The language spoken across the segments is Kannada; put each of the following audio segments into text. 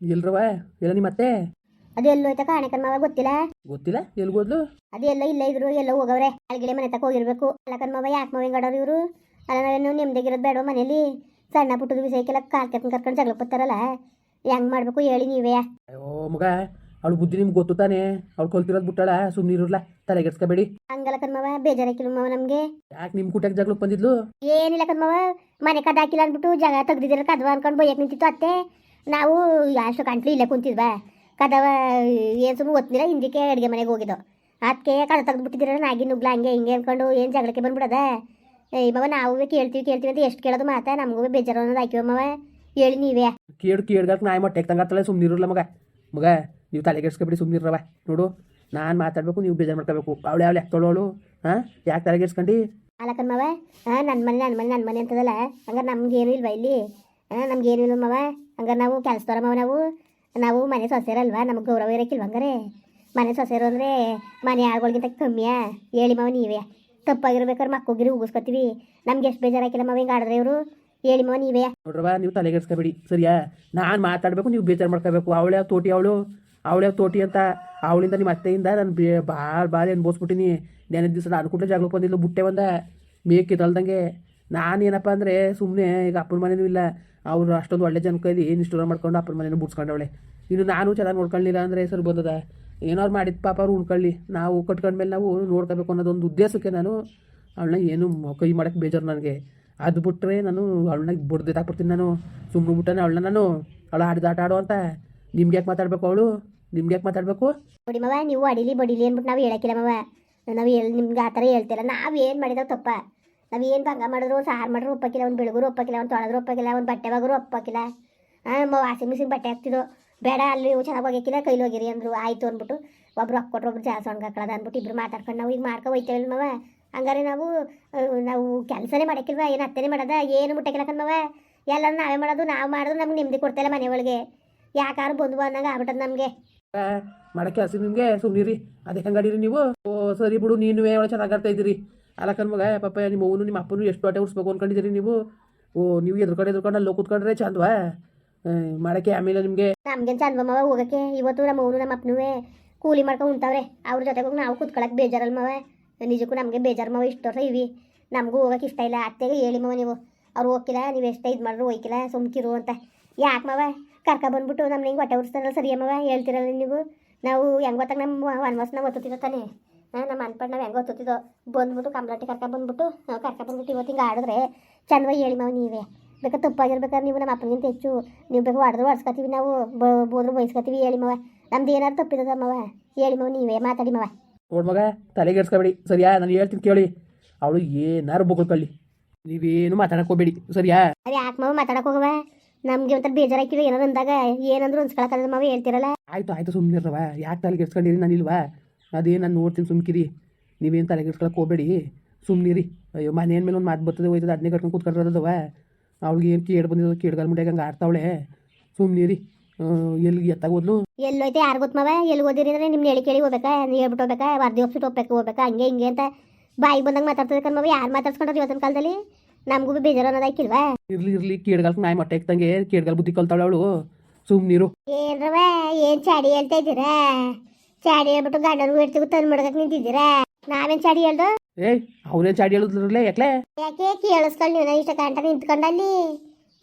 ಎಲ್ರವ ಎಲ್ಲ ನಿಮ್ಮ ಅತ್ತೆ? ಅದು ಎಲ್ಲೋಯ್ತ ಕಾಣಕನ್ ಮಾವ ಗೊತ್ತಿಲ್ಲ? ಗೊತ್ತಿಲ್ಲ? ಎಲ್ಗೋದ್ಲು ಅದು ಎಲ್ಲ ಇಲ್ಲ ಇದ್ರು ಎಲ್ಲ ಹೋಗವ್ರೆ. ಅಲ್ಗಿಳೆ ಮನೆ ತಕ ಹೋಗಿರ್ಬೇಕು. ಅಲ್ಲಕನ್ ಮಾವ ಯಾಕೆ ಮಾವ ಹಿಂಗಾಡೋರು ಇವರು? ಅಲ್ಲ ನಾವೇನು ನೆಮ್ಮದಿಗಿರೋದು ಬೇಡ ಮನೇಲಿ? ಸಣ್ಣ ಪುಟ್ಟದ ವಿಷಯಕ್ಕೆಲ್ಲ ಕಾಲ್ ಕೆತ್ಕೊಂಡು ಕರ್ಕೊಂಡು ಜಗಳ ಬರ್ತಾರಲ್ಲ? ಹೆಂಗ್ ಮಾಡ್ಬೇಕು ಹೇಳಿ ನೀವೇ. ಅಯ್ಯೋ ಮಗ ಅವಳು ಬುದ್ಧಿ ನಿಮ್ಗೆ ಗೊತ್ತು ತಾನೆ? ಅವ್ಳು ಕಲ್ತಿರೋದು ಬಿಟ್ಟಾಳ ಸುಮ್ಮನೆ ಇರಲ್ಲ ತಲೆಗೆಡ್ಸ್ಕೋಬೇಡಿ ಹಂಗಲ್ಲ ಕನ್ಮವ ಬೇಜಾರಾಕಿಲ್ಲ ಮಾವ ನಮ್ಗೆ. ಯಾಕೆ ನಿಮ್ಮ ಕುಟಕ್ಕೆ ಜಗಳಕ್ಕೆ ಬಂದಿದ್ಲು? ಏನಿಲ್ಲ ಕನ್ಮವ ಮನೆ ಕದ ಹಾಕಿಲ್ಲ ಅಂದ್ಬಿಟ್ಟು ಜಾಗ ತೆಗ್ದಿದ್ದೀರ ಕದ್ವ ಅನ್ಕೊಂಡು ಬೈಯಕ್ ನಿಂತಿತ್ತು ಅತ್ತೆ. ನಾವು ಅಷ್ಟು ಕಂಟ್ಲಿ ಇಲ್ಲೇ ಕುಂತಿದ್ವಾ. ಕದವ ಏನು ಸುಮ್ಮನೆ ಗೊತ್ತಿಲ್ಲ ಹಿಂದಕ್ಕೆ ಅಡುಗೆ ಮನೆಗೆ ಹೋಗಿದ್ದು. ಅದಕ್ಕೆ ಕದ ತೆಗ್ದುಬಿಟ್ಟಿದ್ದೀರ ನಾಗಿ ನುಗ್ಲ ಹಂಗೆ ಹಿಂಗೆ ಅಂದ್ಕೊಂಡು ಏನು ಜಗಳಕ್ಕೆ ಬಂದ್ಬಿಡದ? ಏಯ್ ಮವ ನಾವು ಕೇಳ್ತೀವಿ ಕೇಳ್ತೀವಿ ಅಂತ ಎಷ್ಟು ಕೇಳೋದು ಮಾತಾ? ನಮಗೂ ಬೇಜಾರು ಅನ್ನೋದು ಹಾಕಿವ ಮವ. ಹೇಳಿ ನೀವೇ. ಕೇಳು ಕೇಳ್ಗಾಕ ನಾಯಿ ಮೊಟ್ಟೆ ತಂಗತ್ತಲ್ಲ ಸುಮ್ಮನೆ ಇರಲ್ಲ ಮಗ. ಮಗ ನೀವು ತಲೆಗೆಡ್ಸ್ಕೊಬೇಡಿ ಸುಮ್ಮನೆ ಇರವ. ನೋಡು ನಾನು ಮಾತಾಡಬೇಕು ನೀವು ಬೇಜಾರು ಮಾಡ್ಕೋಬೇಕು. ಅವಳೆ ಅವಳೆ ತೊಳೋಳು. ಹಾಂ ಯಾಕೆ ತಲೆಗೆಡ್ಸ್ಕೊಂಡು ಅಲ್ಲ ಮಾವ ಹಾಂ ನನ್ನ ಮನೆ ನನ್ನ ಮನೆ ನನ್ನ ಮನೆ ಅಂತದಲ್ಲ ಹಂಗಾರೆ ನಮ್ಗೇನು ಇಲ್ವಾ ಇಲ್ಲಿ? ಇಲ್ಲ ಮವ? ಹಂಗಾರೆ ನಾವು ಕೆಲಸದವ್ರ ಮವ ನಾವು. ನಾವು ಮನೆ ಸೊಸೆರಲ್ವಾ? ನಮಗೆ ಗೌರವ ಇರೋಕ್ಕಿಲ್ವ ಹಂಗಾರೆ? ಮನೆ ಸೊಸೆರು ಅಂದರೆ ಮನೆ ಆಳ್ಗಳಿಗಿಂತ ಕಮ್ಮಿಯಾ ಹೇಳಿ ಮಾವ ನೀವೇ. ತಪ್ಪಾಗಿರ್ಬೇಕಾದ್ರೆ ಮಕ್ಕೋಗಿರಿ ಉಗಿಸ್ಕೊತೀವಿ. ನಮ್ಗೆ ಎಷ್ಟು ಬೇಜಾರಾಕಿಲ್ಲ ಮಾವ ಹಿಂಗೆ ಆಡಿದ್ರೆ ಇವರು? ಹೇಳಿ ಮಾವ ನೀವೇ. ನೋಡ್ರವ ನೀವು ತಲೆಗೆಡ್ಸ್ಕೊಬೇಡಿ ಸರಿಯಾ? ನಾನು ಮಾತಾಡಬೇಕು, ನೀವು ಬೇಜಾರು ಮಾಡ್ಕೋಬೇಕು. ಅವಳು ತೋಟಿ ಅವಳು? ಅವಳು ತೋಟಿ ಅಂತ ಅವಳಿಂದ ನಿಮ್ಮ ಅತ್ತೆಯಿಂದ ನಾನು ಬೇ ಭಾಳ ಭಾಳ ಅನ್ಬೋಸ್ಬಿಟ್ಟಿನಿ ನೆನೆ ದಿವಸ ನಾನು ಕೂಡ ಜಾಗಕ್ಕೆ ಬಂದಿಲ್ಲ ಬುಟ್ಟೆ ಬಂದ. ಮೇಕೆ ತಲ್ದಂಗೆ ನಾನು ಏನಪ್ಪ ಅಂದರೆ ಸುಮ್ಮನೆ ಈಗ ಅಪ್ಪನ ಮನೇನೂ ಇಲ್ಲ. ಅವರು ಅಷ್ಟೊಂದು ಒಳ್ಳೆ ಜನ ಏನು ಇಷ್ಟು ಮಾಡ್ಕೊಂಡು ಅಪ್ಪನ ಮನೇನೂ ಬಿಡ್ಸ್ಕೊಂಡವಳೆ. ಇನ್ನು ನಾನು ಚೆನ್ನಾಗಿ ನೋಡ್ಕೊಳ್ಳಿಲ್ಲ ಅಂದರೆ ಸರ್ ಬಂದದ. ಏನಾರು ಮಾಡಿದ ಪಾಪ ಅವ್ರು ಉಣ್ಕೊಳ್ಳಿ. ನಾವು ಕಟ್ಕೊಂಡ್ಮೇಲೆ ನಾವು ನೋಡ್ಕೋಬೇಕು ಅನ್ನೋದೊಂದು ಉದ್ದೇಶಕ್ಕೆ ನಾನು ಅವಳನ್ನ ಏನು ಕೈ ಮಾಡೋಕ್ಕೆ ಬೇಜಾರು ನನಗೆ. ಅದು ಬಿಟ್ಟರೆ ನಾನು ಅವಳನ್ನ ಬಡ್ದು ಹಾಕ್ಬಿಡ್ತೀನಿ ನಾನು. ಸುಮ್ಮನೆ ಬಿಟ್ಟನೆ ಅವಳನ್ನ ನಾನು. ಅವಳು ಆಡಿದ ಆಟ ಆಡು ಅಂತ. ನಿಮ್ಗೆ ಯಾಕೆ ಮಾತಾಡಬೇಕು ಅವಳು? ನಿಮ್ಗೆ ಯಾಕೆ ಮಾತಾಡಬೇಕು? ನೋಡಿ ಮವ, ನೀವು ಅಡಿಲಿ ಬಡಿಲಿ ಅಂದ್ಬಿಟ್ಟು ನಾವು ಹೇಳಕ್ಕಿಲ್ಲ ಮವ. ನಾವು ಎಲ್ಲಿ ನಿಮ್ಗೆ ಆ ಥರ ಹೇಳ್ತಿಲ್ಲ. ನಾವು ಏನು ಮಾಡಿದಾವ ತಪ್ಪ. ನಾವು ಏನು ಭಂಗ ಮಾಡಿದ್ರು? ಸಾರು ಮಾಡಿದ್ರು ಒಪ್ಪಕ್ಕಿಲ್ಲ ಒಂದು ಬೆಳಗುರು ಒಪ್ಪಕ್ಕಿಲ್ಲ ಒಂದು ತೊಳೆದ್ರು ಒಪ್ಪಕ್ಕಿಲ್ಲ ಒಂದು ಬಟ್ಟೆ ಬಗರು ಒಪ್ಪಕ್ಕಿಲ್ಲ ಹಾಂ ವಾಷಿಂಗ್ ಮಿಷಿನ್ ಬಟ್ಟೆ ಹಾಕ್ತಿದ್ದು ಬೇಡ, ಅಲ್ಲಿ ಚೆನ್ನಾಗಿ ಹೋಗಿಕ್ಕಿಲ್ಲ ಕೈಲಿ ಹೋಗಿರಿ ಅಂದರು. ಆಯಿತು ಅಂದ್ಬಿಟ್ಟು ಒಬ್ರು ರೊಕ್ಕ ಕೊಟ್ರು ಒಬ್ರು ಜಾಸ್ತಿ ಸಣ್ಣ ಹಾಕೊಳ್ಳೋದು ಅಂದ್ಬಿಟ್ಟು ಇಬ್ರು ಮಾತಾಡ್ಕೊಂಡು ನಾವು ಈಗ ಮಾಡ್ಕೊ ಹೋಯ್ತೇವೆ ಮವ. ಹಂಗಾರೆ ನಾವು ನಾವು ಕೆಲಸನೇ ಮಾಡಕ್ಕಿಲ್ವ? ಏನು ಅತ್ತನೇ ಮಾಡೋದ? ಏನು ಮುಟ್ಟಕ್ಕಿಲ್ಲ ಕಣ್ಮವ ಎಲ್ಲರೂ ನಾವೇ ಮಾಡೋದು, ನಾವು ಮಾಡೋದು, ನಮ್ಗೆ ನೆಮ್ಮದಿ ಕೊಡ್ತಾಯಿಲ್ಲ ಮನೆ ಒಳಗೆ ಯಾಕಾರು ಬಂದು ಅನ್ನಂಗೆ ಆಗ್ಬಿಟ್ಟದ ನಮಗೆ. ಮಾಡಕ್ಕೆ ಹಸಿ ನಿಮಗೆ? ಸುಮ್ಮನಿರಿ ಅದಕ್ಕೆ ಹಂಗಾಡಿರಿ ನೀವು. ಓ, ಸರಿ ಬಿಡು ನೀನು ಚೆನ್ನಾಗಿ ಆಡ್ತಾ ಇದ್ದೀರಿ. ಅಲ್ಲ ಮಗ ಪಾಪ ನಿಮ್ಮ ಅವನು ನಿಮ್ಮ ಅಪ್ಪನು ಎಷ್ಟು ಆಟ ಉಡ್ಸ್ಬೇಕು ಅನ್ಕೊಂಡಿದ್ದೀರಿ ನೀವು? ಓ, ನೀವು ಎದುರುಕಡೆ ಎದುರುಕೊಂಡು ಅಲ್ಲಿ ಕೂತ್ಕೊಂಡ್ರೆ ಚಂದವಾ? ಮಾಡೋಕ್ಕೆ ಆಮೇಲೆ ನಿಮಗೆ. ನಮ್ಗೇನು ಚಂದ ಮಾವ ಹೋಗಕ್ಕೆ? ಇವತ್ತು ನಮ್ಮ ಅವನು ನಮ್ಮ ಅಪ್ಪನೂ ಕೂಲಿ ಮಾಡ್ಕೊಂಡು ಉಂಟವ್ರೆ ಅವ್ರ ಜೊತೆಗೆ ಹೋಗಿ ನಾವು ಕೂತ್ಕೊಳಕ್ಕೆ ಬೇಜಾರಲ್ಲ ಮವ. ನಿಜಕ್ಕೂ ನಮಗೆ ಬೇಜಾರು ಮವ, ಇಷ್ಟು ವರ್ಷ ಇವಿ. ನಮಗೂ ಹೋಗಕ್ಕೆ ಇಷ್ಟ ಇಲ್ಲ. ಅತ್ತೆಗೆ ಹೇಳಿ ಮಾವ ನೀವು, ಅವ್ರು ಹೋಗಿಲ್ಲ ನೀವು ಎಷ್ಟೇ ಇದು ಮಾಡ್ರು ಹೋಯ್ಕಿಲ್ಲ, ಸುಮ್ಕಿರು ಅಂತ. ಯಾಕೆ ಮಾವ? ಕರ್ಕ ಬಂದ್ಬಿಟ್ಟು ನಮ್ಗೆ ಹಿಂಗೆ ಹೊಟ್ಟೆ ಉರ್ಸ್ತಾರಲ್ಲ ಸರಿಯಮ್ಮವ ಹೇಳ್ತಿರಲ್ಲ ನೀವು. ನಾವು ಹೆಂಗೆ ಗೊತ್ತಾಗ ನಮ್ಮ ವನವಾಸ ಒತ್ತುತ್ತಿದ್ದೋ ತಾನೇ. ಹಾಂ ನಮ್ಮ ಅನ್ಪಣ್ಣ ನಾವು ಹೆಂಗೆ ಬಂದ್ಬಿಟ್ಟು ಕಂಬ್ಲಟ್ಟಿ ಕರ್ಕ ಬಂದ್ಬಿಟ್ಟು ನಾವು ಕರ್ಕ ಬಂದ್ಬಿಟ್ಟು ಇವತ್ತು ಹಿಂಗೆ ಆಡಿದ್ರೆ ಚಂದವಾಗಿ ಹೇಳಿ ಮಾವ ನೀವೇ. ಬೇಕಾದ್ರೆ ತಪ್ಪಾಗಿರ್ಬೇಕಾದ್ರೆ ನೀವು ನಮ್ಮ ಅಪ್ಪನಿಗಿಂತ ಹೆಚ್ಚು ನೀವು ಬೇಕು ಹೊಡೆದ್ರು ಹೊಡ್ಸ್ಕೊತೀವಿ ನಾವು ಬೋದ್ರು ಬಯಸ್ಕೊತೀವಿ ಹೇಳಿ ಮಾವ ನಮ್ದು ಏನಾದ್ರು ತಪ್ಪಿದ ಮಾವ? ಹೇಳಿ ಮಾವು ನೀವೇ ಮಾತಾಡಿ ಮಾವ. ನೋಡ್ ಮಗ ತಲೆಗೆಡ್ಸ್ಕೊಬೇಡಿ ಸರಿಯಾ? ನಾನು ಹೇಳ್ತೀನಿ ಕೇಳಿ. ಅವಳು ಏನಾರು ಬೊಗಳ್ಕೊಳ್ಳಿ ನೀವೇನು ಮಾತಾಡಕ್ಕೆ ಹೋಗ್ಬೇಡಿ. ಸರಿಯಾ? ಅದು ಯಾಕೆ ಮಾವ ಮಾತಾಡಕ್ಕೆ ಹೋಗವ? ನಮಗೆ ಒಂಥರ ಬೇಜಾರಾಕಿರೋ ಏನಾದ್ರು ಅಂದಾಗ ಏನಂದ್ರು ಅನ್ಸ್ಕೊಳಕ್ಕಾಗದ ಮಾವ ಹೇಳ್ತಿರಲ್ಲ. ಆಯ್ತು ಆಯ್ತು ಸುಮ್ಮನಿರವ ಯಾಕೆ ತಲೆಗೆಡ್ಸ್ಕೊಂಡಿರಿ ನಾನು ಇಲ್ವಾ? ಅದೇ ನಾನು ನೋಡ್ತೀನಿ ಸುಮ್ಕಿರಿ ನೀವೇನು ತಲೆಗೆಡ್ಸ್ಕೊಳಕ್ಕೆ ಹೋಗಬೇಡಿ. ಸುಮ್ಮನಿರಿ ಅಯ್ಯೋ ಮನೆ ಮೇಲೆ ಒಂದು ಮಾತು ಬರ್ತದೆ ಹೋಯ್ತದೆ ಅದನ್ನೇ ಕಟ್ಕೊಂಡು ಕೂತ್ಕೊಂಡಿರೋದವ ಅವ್ಳಿಗೆ ಏನು ಕೇಳಿ ಬಂದಿರೋದು ಕೇಡ್ಗಾಲ್ ಮುಂಡ್ಯಾಗ ಹಂಗೆ ಆಡ್ತಾವಳೆ. ಸುಮ್ಮನಿರಿ ಎಲ್ಲಿ ಎತ್ತಾಗ ಎಲ್ಲಿ ಎಲ್ಲೋಯ್ತೆ ಯಾರು ಗೊತ್ತು ಮವ? ಎಲ್ಲಿ ಓದಿರಿ ಅಂದ್ರೆ ನಿಮ್ನ ಹೇಳಿ ಕೇಳಿ ಹೋಗ್ಬೇಕಾ? ಹೇಳ್ಬಿಟ್ಟು ಹೋಗ್ಬೇಕಾ? ವರ್ದಿ ಹೋಗ್ಬಿಟ್ಟು ಹೋಗ್ಬೇಕು ಹೋಗ್ಬೇಕಾ? ಹಂಗೆ ಹಿಂಗೆ ಅಂತ ಬಾಯಿ ಬಂದಂಗೆ ಮಾತಾಡ್ತದೆ ಕಣ್ಮವ ಯಾರು ಮಾತಾಡ್ಸ್ಕೊಂಡ್ರೆ ಇವತ್ತಿನ ಕಾಲದಲ್ಲಿ? ನಮಗೂ ಬೇಜಾರು ಅನ್ನೋದಾಕಿಲ್ವಾ ಇರ್ಲಿ ಇರ್ಲಿ ಕೇಡ್ಗಾಲ್ಗೆ ನಾಯಿ ಮೊಟ್ಟೆ ಇಕ್ತಂಗೆ ಕೇಡ್ಗಾಲ್ ಬುದ್ಧಿ ಕಲ್ತಾವಳು ಅವಳು. ಸುಮ್ಮನಿರು ಏನ್ರವ ಏನ್ ಚಾಡಿ ಹೇಳ್ತಾ ಇದ್ದೀರಾ? ಚಾಡಿ ಹೇಳ್ಬಿಟ್ಟು ಗಂಡನ್ ಇಡ್ತೀವಿ ತಂದು ಮಡ್ಗಕ್ ನಿಂತಿದ್ದೀರಾ? ನಾವೇನ್ ಚಾಡಿ ಹೇಳ್ದು? ಏ ಅವನೇನು ಚಾಡಿ ಹೇಳಿದ್ರಲ್ಲ ಯಾಕ್ಲೆ? ಯಾಕೆ ಕೇಳಿಸ್ಕೊಳ್ಳಿ ನೀನ ಇಷ್ಟ ಗಂಟ ನಿಂತ್ಕೊಂಡಲ್ಲಿ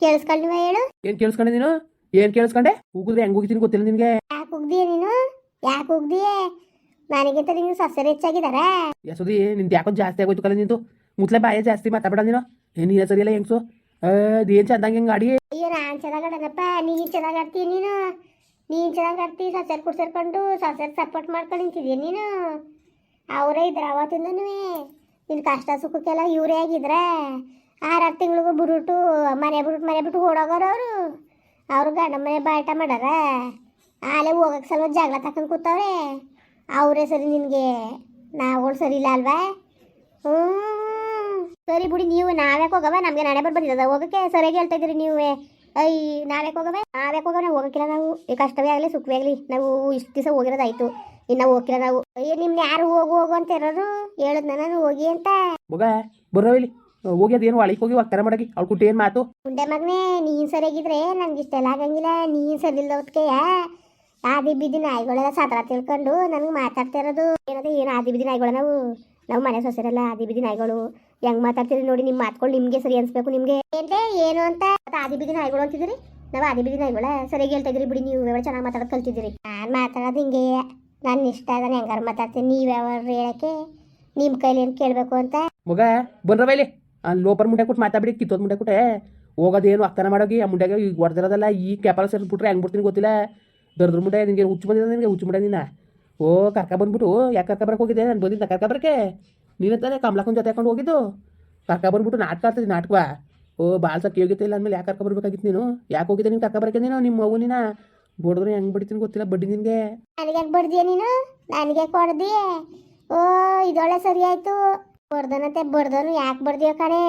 ಕೇಳಿಸ್ಕೊಳ್ಳಿ ನೀವ ಹೇಳು. ಏನ್ ಕೇಳಿಸ್ಕೊಂಡೆ ನೀನು? ಏನ್ ಕೇಳಿಸ್ಕೊಂಡೆ? ಹೋಗಿದ್ರೆ ಹೆಂಗ್ ಹೋಗಿದ್ದೀನಿ ಗೊತ್ತಿಲ್ಲ ನಿನಗೆ. ಯಾಕೆ ಹೋಗ್ದೀಯ ನೀನು? ಯಾಕೆ ಹೋಗ್ದೀಯ ನನಗಿಂತ ನಿಂಗೆ ಸಸ್ಯರು ಹೆಚ್ಚಾಗಿದಾರ? ಯಸೋದಿ ನಿಂದು ಯಾಕೋ ಜಾಸ್ತಿ ಆಗೋಯ್ತು ಕಲ ನಿಂತು. ಮುತ್ಲೆ ಬಾಯ ಜಾಸ್ತಿ ಮಾತಾಡ ನೀನು. ಏನ್ ನೀನ ಸರಿಯಲ್ಲ ಹೆಂಗ್ಸು? ಅದೇನ್ ಚಂದಂಗೆ ಹೆಂಗ್ ಆಡಿ? ಅಯ್ಯೋ ನಾನ್ ಚೆನ್ನಾಗಿ ನೀನ್ ನೀನು ಚೆನ್ನಾಗಿ ಆಡ್ತೀಯ ನೀನು? ನೀನು ಚೆನ್ನಾಗಿ ಆಡ್ತಿ, ಸಸ್ಯರ್ ಕೂಡ ಸೇರ್ಕೊಂಡು ಸಪೋರ್ಟ್ ಮಾಡ್ಕೊಂಡು ನಿಂತಿದ್ಯ ನೀನು? ಅವರೇ ಇದ್ರ ಅವತ್ತಿಂದನೂ ನಿನ್ನ ಕಷ್ಟ ಸುಖಕ್ಕೆಲ್ಲ ಇವರೇ ಆಗಿದ್ರೆ. ಆರಾರು ತಿಂಗಳಿಗೂ ಬಿಡ್ಬಿಟ್ಟು ಮನೆ ಬಿಟ್ಬಿಟ್ಟು ಮನೆ ಬಿಟ್ಟು ಓಡೋಗೋರು ಅವರು. ಅವ್ರು ಗಂಡ ಮನೆ ಬಾಟ ಮಾಡಾರ. ಆಲೆ ಹೋಗಕ್ಕೆ ಸ್ವಲ್ಪ ಜಗಳ ತಕೊಂಡು ಕೂತವ್ರೆ. ಅವರೇ ಸರಿ ನಿನಗೆ, ನಾವುಗಳು ಸರಿ ಇಲ್ಲ ಅಲ್ವಾ? ಹ್ಞೂ ಸರಿ ಬಿಡಿ, ನೀವು ನಾವ್ಯಾಕೆ ಹೋಗವ? ನಮಗೆ ನಾಳೆ ಬರ್ಬಂದಿದ್ದ ಹೋಗಕ್ಕೆ ಸರಿಯಾಗಿ ಹೇಳ್ತಾ ಇದ್ದೀರಿ ನೀವು. ಐ ನಾವ್ಯಾಕೆ ಹೋಗವೆ? ನಾವ್ಯಾಕೆ ಹೋಗವೆ? ನಾವು ಹೋಗಕ್ಕಿಲ್ಲ ನಾವು. ಈ ಕಷ್ಟವೇ ಆಗಲಿ ಸುಖವೇ ಆಗಲಿ. ನಾವು ಇಷ್ಟು ದಿವಸ ಹೋಗಿರೋದಾಯ್ತು. ಇನ್ನು ಹೋಗಿಲ್ಲ ನಾವು. ಅಯ್ಯೋ ನಿಮ್ನ ಯಾರು ಹೋಗು ಹೋಗು ಅಂತ ಇರೋರು ಹೇಳದ್ ನಾನು ಹೋಗಿ ಅಂತ. ಮಗ ಬರ್ರೋ ಇಲ್ಲಿ. ಹೋಗಿ ಅದೇನು ಒಳಗೆ ಹೋಗಿ ಹೋಗ್ತಾರೆ ಮಾಡಗಿ. ಅವ್ಳು ಕುಟ್ಟಿ ಏನು ಮಾತು? ಉಂಡೆ ಮಗನೇ ನೀನ್ ಸರಿಯಾಗಿದ್ರೆ ನನ್ಗೆ ಇಷ್ಟೆಲ್ಲ ಆಗಂಗಿಲ್ಲ. ನೀನ್ ಸರಿ ಇಲ್ದವತ್ಕೆ ಆದಿ ಬಿದ್ದಿ ನಾಯಿಗಳೆಲ್ಲ ಸತ್ರ ತಿಳ್ಕೊಂಡು ನನಗೆ ಮಾತಾಡ್ತಾ ಇರೋದು. ಏನದ ಏನು ಆದಿ ಬಿದ್ದಿ ನಾಯಿಗಳು ನಾವು? ನಾವು ಮನೆ ಸೊಸೆರಲ್ಲ ಆದಿ ಬಿದ್ದಿ ನಾಯಿಗಳು. ಹೆಂಗ್ ಮಾತಾಡ್ತೀರಿ ನೋಡಿ ನಿಮ್ಮ ಮಾತ್ಕೊಂಡು ನಿಮ್ಗೆ ಸರಿ ಅನ್ಸ್ಬೇಕು ನಿಮ್ಗೆ. ಏನ್ತೆ ಏನು ಅಂತ ಆದಿ ಬಿದಿನ ನಾಯಿಗಳು ಅಂತಿದ್ರಿ ನಾವು ಆದಿ ಬಿದಿನ ನಾಯಿಗಳ ಸರಿಯಾಗಿ ಹೇಳ್ತಾ ಬಿಡಿ, ನೀವು ಯಾವ ಚೆನ್ನಾಗಿ ಮಾತಾಡೋದು ಕಲ್ತಿದ್ದೀರಿ. ನಾನು ಮಾತಾಡೋದು ಹಿಂಗೆ, ನಾನು ಇಷ್ಟ ಅದನ್ನ ಹೆಂಗಾರ ಮಾತಾಡ್ತೀನಿ, ನೀವು ಯಾವ ಹೇಳಕ್ಕೆ ನಿಮ್ಮ ಕೈಲಿ ಏನು ಕೇಳಬೇಕು ಅಂತ. ಮಗ, ಬಂದ್ರ ಬೈಲಿ ಅಲ್ಲಿ ಲೋಪರ್ ಮುಂಡೆ ಕೊಟ್ಟು ಮಾತಾಡ್ಬಿಡಿ, ಕಿತ್ತೋದ್ ಮುಂಡೆ ಕೊಟ್ಟೆ ಹೋಗೋದೇನು ಅಕ್ಕನ ಮಾಡೋಗಿ ಆ ಮುಂಡೆಗೆ ಈಗ ಹೊಡೆದಿರೋದಲ್ಲ, ಈ ಕ್ಯಾಪಲ ಸೇರಿಸ್ಬಿಟ್ರೆ ಹೆಂಗ್ ಬಿಡ್ತೀನಿ ಗೊತ್ತಿಲ್ಲ. ದರ್ದ್ರ ಮುಂಡೆ ನಿಂಗೆ ಹುಚ್ಚು ಬಂದಿದೆ ನಿನಗೆ, ಹುಚ್ಚು ಮುಂಡೆ ನಿನ್ನ. ಓ, ಕರ್ಕ ಬಂದ್ಬಿಟ್ಟು ಯಾಕೆ ಕರ್ಕ ಬರಕ್ಕೆ ಹೋಗಿದ್ದೆ? ನಾನು ಬಂದಿದ್ದ ಕರ್ಕ ಬರಕ್ಕೆ. ನೀನಂತಾನೆ ಕಮಲಾಕನ ಜೊತೆ ಹಾಕೊಂಡು ಹೋಗಿದ್ದು? ಕರ್ಕ ಬಂದ್ಬಿಟ್ಟು ನಾಟಕ ಆಡ್ತಿದ್ದೆ ನಾಟಕ ಓ ಬಾಲ್ ಸಕ್ಕಿ ಹೋಗಿತ್ತು ಇಲ್ಲ ಅಂದಮೇಲೆ ಯಾಕೆ ಕರ್ಕ ಬರ್ಬೇಕಾಗಿತ್ತು ನೀನು? ಯಾಕೆ ಹೋಗಿದ್ದೆ ನೀನು ಕರ್ಕ ಬರಕ್ಕೆ ನೀನು ನಿಮ್ಮ ಮಗು ನೀನ? ಬೋಡಿದ್ರೆ ಹೆಂಗೆ ಬಿಡ್ತೀನಿ ಗೊತ್ತಿಲ್ಲ ಬಡ್ಡಿ ನಿನಗೆ. ನನಗೆ ಬಡ್ದಿಯ ನೀನು? ನನಗೆ ಕೊಡ್ದಿ ಓ ಇದೊಳ್ಳೆ ಸರಿ ಆಯ್ತು. ಬಡ್ದನಂತೆ ಬಡ್ದನು ಯಾಕೆ ಬಡ್ದಿಯೋ ಕಣೆ?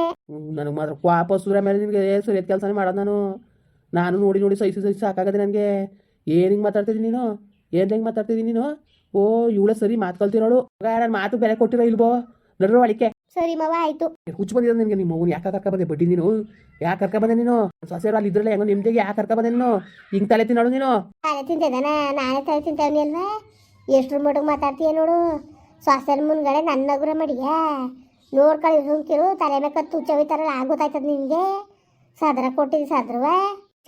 ನನಗೆ ಮಾತ್ರ ವಾಪಸ್ ಸೂರ್ಯ ಮೇಲೆ ನಿನಗೆ ಸರಿಯಾದ ಕೆಲಸನೇ ಮಾಡೋದು ನಾನು. ನಾನು ನೋಡಿ ನೋಡಿ ಸಹಿಸಿ ಸಹಿಸಿ ಸಾಕಾಗದೆ ನನಗೆ. ಏನು ಹಿಂಗೆ ಮಾತಾಡ್ತಿದ್ದೀನಿ ನೀನು? ಏನು ಹೆಂಗೆ ಮಾತಾಡ್ತಿದ್ದೀನಿ ನೀನು? ಓ ಇವಳೆ ಸರಿ ಮಾತು ಕಲ್ತಿರೋಳು. ನಾನು ಮಾತು ಬೆಲೆ ಕೊಟ್ಟಿರೋ ಇಲ್ವೋ? ನಡ್ರೋ ಅಳಿಕೆ. ಸರಿ ಮಾವ ಆಯ್ತು. ಹುಚ್ಚು ಬಂದಿದೆ ನಿನಗೆ ನಿಮ್ಮ ಮಗುನ ಯಾಕೆ ಕರ್ಕ ಬಂದೆ? ಬಡ್ಡಿ ನೀನು? ಯಾಕೆ ಕರ್ಕ ಬಂದೆ ನೀನು? ಸೊಸೆರು ಅಲ್ಲಿ ಇದ್ರಲ್ಲ ಹೆಂಗೋ ನಿಮ್ದಿಗೆ ಯಾಕೆ ಕರ್ಕ ಬಂದೆ ನೀನು? ಹಿಂಗೆ ತಲೆ ತಿನ್ನೋಳು ನೀನು? ನಾನೇ ತಿಂತಿದ್ದಾನ ನಾನೇ ತಲೆ ತಿಂತೇವನಿ ಅಲ್ವಾ? ಎಷ್ಟು ಮಟ್ಟಿಗೆ ಮಾತಾಡ್ತೀಯ ನೋಡು? ಸೊಸೆರ ಮುಂದ್ಗಡೆ ನನ್ನ ನಗುರ ಮಡಿಯ ನೋಡ್ಕೊಳ್ಳಿ ಸುಮ್ಕಿರು ತಲೆ ಮೇಲೆ ಕತ್ತು ಚವಿತಾರಲ್ಲ ಆಗೋತಾಯ್ತದ ನಿನಗೆ? ಸದ್ರ ಕೊಟ್ಟಿದ್ದು ಸದ್ರವ?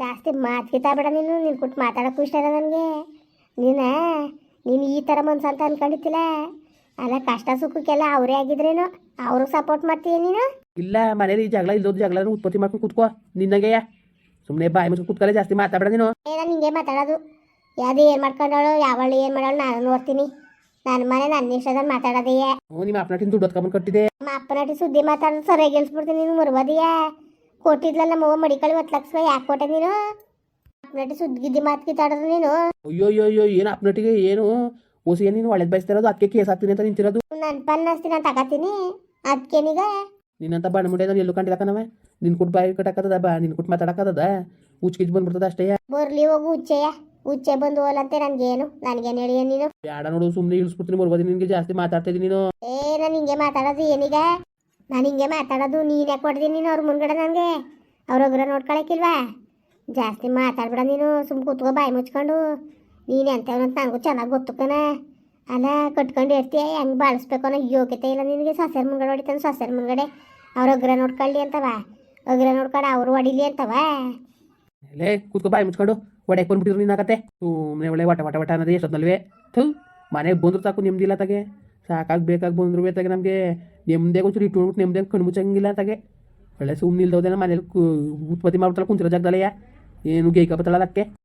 ಜಾಸ್ತಿ ಮಾತ್ಕಿತ ಬೇಡ ನೀನು ನಿನ್ ಕೊಟ್ಟು ಮಾತಾಡೋಕ್ಕೂ ಇಷ್ಟ ಇಲ್ಲ ನನಗೆ. ನೀನ? ನೀನು ಈ ಥರ ಮನ್ಸು ಅಂತ ಅನ್ಕೊಂಡಿದ್ದಿಲ್ಲ? ಅಲ್ಲ ಕಷ್ಟ ಸುಖಕ್ಕೆಲ್ಲ ಅವ್ರೇ ಆಗಿದ್ರೇನು? ಅವ್ರಿಗೆ ಸಪೋರ್ಟ್ ಮಾಡ್ತೀಯ ನೀನು? ಇಲ್ಲ ಮನೇಲಿ ಈ ಜಗಳ ಇಲ್ಲದ ಜಗಳ ಉತ್ಪತ್ತಿ ಮಾಡ್ಕೊಂಡು ಕೂತ್ಕೋ. ನಿನ್ನಂಗೆಯ ಸುಮ್ಮನೆ ಬಾಯಿ ಮುಚ್ಚಿ ಕೂತ್ಕೊಳ್ಳೆ ಜಾಸ್ತಿ ಮಾತಾಡಬೇಡ ನೀನು. ಏ ನಿಂಗೆ ಮಾತಾಡೋದು. ಯಾವ್ದು ಏನು ಮಾಡ್ಕೊಂಡವಳು ಯಾವಳು ಏನು ಮಾಡೋಳು ನಾನು ನೋಡ್ತೀನಿ. ನನ್ನ ಮನೆ ನನ್ನ ಇಷ್ಟದಲ್ಲಿ ಮಾತಾಡೋದೆಯೇ ಹ್ಞೂ ನಿಮ್ಮ ಅಪ್ಪನಟ್ಟಿನ ದುಡ್ಡು ಹೊತ್ಕೊಂಬಂದು ಕಟ್ಟಿದೆ ನಮ್ಮ ಅಪ್ಪನಟ್ಟಿ ಸುದ್ದಿ ಮಾತಾಡೋದು ಸರಿಯಾಗಿ ಗೆಲ್ಸ್ಬಿಡ್ತೀನಿ ನೀನು ಮುರ್ಬೋದಿಯ ಕೊಟ್ಟಿದ್ಲ ನಮ್ಮ ಮಡಿಕಳಿ ಹೊತ್ತು ಲಕ್ಷ ಯಾಕೆ ಕೊಟ್ಟೆ ನೀನು? ಅಪ್ಪನಟ್ಟಿ ಸುದ್ದಿ ಗಿದ್ದಿ ಮಾತು ಕಿತ್ತಾಡೋದು ನೀನು? ಅಯ್ಯೋ ಅಯ್ಯೋ ಅಯ್ಯೋ ಏನು ಅಪ್ಪನಟ್ಟಿಗೆ ಏನು? ಓಸಿ ಏನು ನೀನು ಒಳ್ಳೆದ್ ಬಯಸ್ತಿರೋದು ಅದಕ್ಕೆ ಕೇಸ್ ಹಾಕ್ತೀನಿ ಅಂತ ನಿಂತಿರೋದು. ನನ್ನ ಪನ್ನಸ್ತಿನ ನಾನು ತಗತೀನಿ. ಅದಕ್ಕೇನೀಗ ನಿನ್ನಂತ ಬಣ್ಣ ನಾನು ಎಲ್ಲೂ ಕಂಡಿಲ್ಲ ಕಣವ ನಿನ್ ಕುಟ್ ಬಾಯಿ ಕಟ್ಟಕ್ಕದ ಬಾ ನಿನ್ ಕುಟ್ ಮಾತಾಡಕ್ಕದ ಉಚ್ಕಿಜ್ ಬಂದ್ಬಿಡ್ತದ ಅಷ್ಟೇ. ಬರ್ಲಿ ಹೋಗು ಉಚ್ಚೆಯ. ಉಚ್ಚೆ ಬಂದು ಹೋಲಂತೆ ನನ್ಗೇನು ನನಗೇನು ಹೇಳಿಯ ನೀನು? ಬೇಡ ನೋಡು ಸುಮ್ಮನೆ ಇಳಿಸ್ಬಿಡ್ತೀನಿ ಬರ್ಬೋದು ನಿನ್ಗೆ ಜಾಸ್ತಿ ಮಾತಾಡ್ತಾ ಇದೀನಿ ನೀನು. ಏ ನಾನು ಹಿಂಗೆ ಮಾತಾಡೋದು ಏನೀಗ? ನಾನು ಹಿಂಗೆ ಮಾತಾಡೋದು ನೀನು ಯಾಕೆ ಕೊಡ್ತೀನಿ ನೀನು ಅವ್ರ ಮುಂದ್ಗಡೆ ನನಗೆ? ಅವ್ರೊಗ್ರ ನೋಡ್ಕೊಳಕ್ಕಿಲ್ವಾ ಜಾಸ್ತಿ ಮಾತಾಡ್ಬಿಡ ನೀನು ಸುಮ್ ಕೂತ್ಕೋ ಬಾಯಿ ಮುಚ್ಕೊಂಡು. ನೀನು ಎಂಥವ್ನಂತ ನನಗೂ ಚೆನ್ನಾಗಿ ಗೊತ್ತು ಕಣ. ಅಲ್ಲ, ಕಟ್ಕೊಂಡು ಇರ್ತೀಯ ಹೆಂಗೆ ಬಾಳಿಸ್ಬೇಕು ಅನ್ನೋ ಯೋಗ್ಯತೆ ಇಲ್ಲ ನಿನಗೆ. ಸಸ್ಯರ ಮುಂಗಡೆ ಹೊಡಿತಾನೆ, ಸಸ್ಯರ ಮುಂಗಡೆ. ಅವ್ರೊಗ್ರ ನೋಡ್ಕೊಳ್ಳಿ ಅಂತವ. ಅಗ್ರ ನೋಡ್ಕೊಂಡು ಅವ್ರು ಹೊಡಿಲಿ ಅಂತವ. ಲೇ, ಕೂತ್ಕೋ, ಬಾಯಿ ಮುಚ್ಕೊಂಡು. ಒಡೆಗೆ ಬಂದ್ಬಿಟ್ಟಿರು ನೀನಾಗತ್ತೆ ಸುಮ್ಮನೆ ಒಳ್ಳೆ ವಟ ವಟ ವಟ ಅನ್ನೋದೇ ಎಷ್ಟೊತ್ತಲ್ವೇ. ಥೂ, ಮನೆಗೆ ಬಂದ್ರು ಸಾಕು ನೆಮ್ಮದಿಲ್ಲ ತಗೆ. ಸಾಕಾಗಿ ಬೇಕಾಗಿ ಬಂದ್ರು ಬೇಕಾಗಿ ನಮಗೆ. ನೆಮ್ಮದಿಯಾಗಿ ಒಂಚೂರು ಇಟ್ಕೊಂಡ್ಬಿಟ್ಟು ನೆಮ್ಮದೇ ಕಣ್ಣು ಮುಚ್ಚಂಗಿಲ್ಲ ತಗೆ. ಒಳ್ಳೆ ಸುಮ್ಮನೆ ಇಲ್ದೋದೇನ ಮನೇಲಿ ಉತ್ಪತ್ತಿ ಮಾಡ್ಬಿಟ್ಟಲ್ಲ ಕುಂತಿರೋ ಜಾಗದಲ್ಲಯ್ಯ ಏನು ಗೇಯ್ಕ ಬತ್ತಲ್ಲ ಅದಕ್ಕೆ